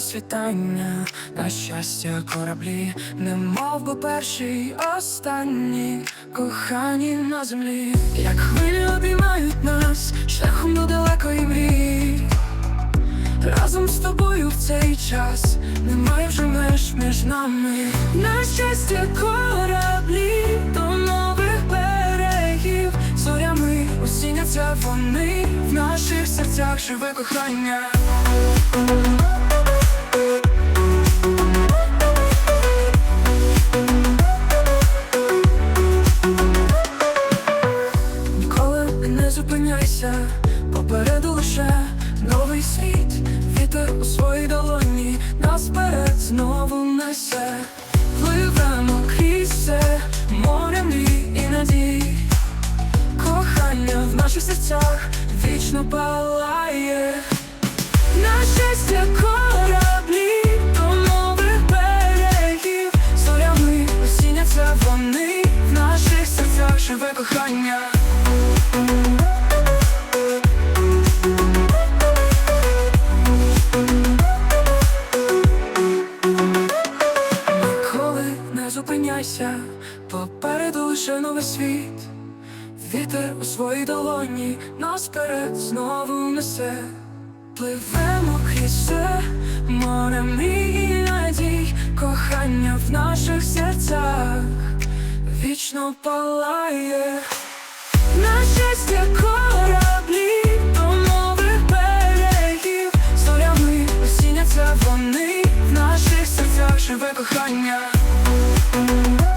світання, на щастя кораблі, не мов би перший, останній, кохані на землі, як хвилі обіймають нас шляхом до далекої мрії. Разом з тобою в цей час немає вже меж між нами. На щастя, кораблі до нових берегів, зорями осіняться вони в наших серцях живе кохання. Зупиняйся, попереду лише новий світ, вітер у своїй долоні, нас вперед знову несе, пливемо крізь все, море мрій і надій, кохання в наших серцях вічно палає. На щастя, кораблі до нових берегів, зорями осіняться вони в наших серцях живе кохання. тримайся, попереду лише новий світ, вітер у своїй долоні, нас вперед знову несе, пливемо крізь все, морем і надій, кохання в наших серцях вічно палає, на щастя кораблі до нових берегів, зорями осіняться вони в наших серцях живе кохання. Thank you.